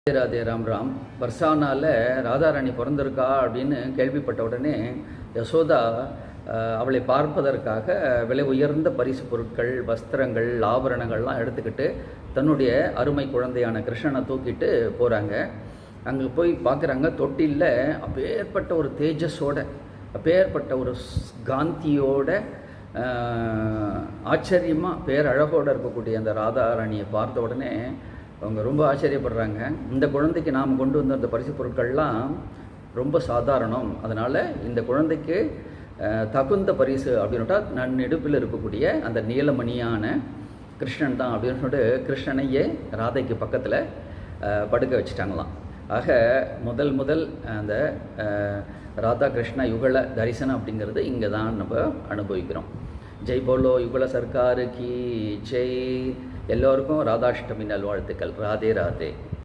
ராதே ராதே ராம் ராம். வர்ஷானால ராதாராணி பிறந்திருக்கா அப்படின்னு கேள்விப்பட்ட உடனே யசோதா அவளை பார்ப்பதற்காக விலை உயர்ந்த பரிசு பொருட்கள் வஸ்திரங்கள் ஆபரணங்கள்லாம் எடுத்துக்கிட்டு தன்னுடைய அருமை குழந்தையான கிருஷ்ணனை தூக்கிட்டு போகிறாங்க அங்கே போய் பார்க்குறாங்க தொட்டிலில் அப்பேற்பட்ட ஒரு தேஜஸோட அப்பேற்பட்ட ஒரு ஸ்- காந்தியோட ஆச்சரியமாக பேரழகோடு இருக்கக்கூடிய அந்த ராதாராணியை பார்த்த உடனே அவங்க ரொம்ப ஆச்சரியப்படுறாங்க. இந்த குழந்தைக்கு நாம் கொண்டு வந்த அந்த பரிசு பொருட்கள்லாம் ரொம்ப சாதாரணம். அதனால் இந்த குழந்தைக்கு தகுந்த பரிசு அப்படின்னுட்டா நன்னிடுப்பில் இருக்கக்கூடிய அந்த நீலமணியான கிருஷ்ணன் தான் அப்படின்னு சொல்லிட்டு கிருஷ்ணனையே ராதைக்கு பக்கத்தில் படுக்க வச்சுட்டாங்களாம். ஆக முதல் முதல் அந்த ராதா கிருஷ்ண யுகல தரிசனம் அப்படிங்கிறது இங்கே தான் நம்ம அனுபவிக்கிறோம். ஜெய் போலோ யுகல சர்க்காரு கி ஜெய். எல்லோருக்கும் ராதாஷ்டமி நல்வாழ்த்துக்கள். ராதே ராதே.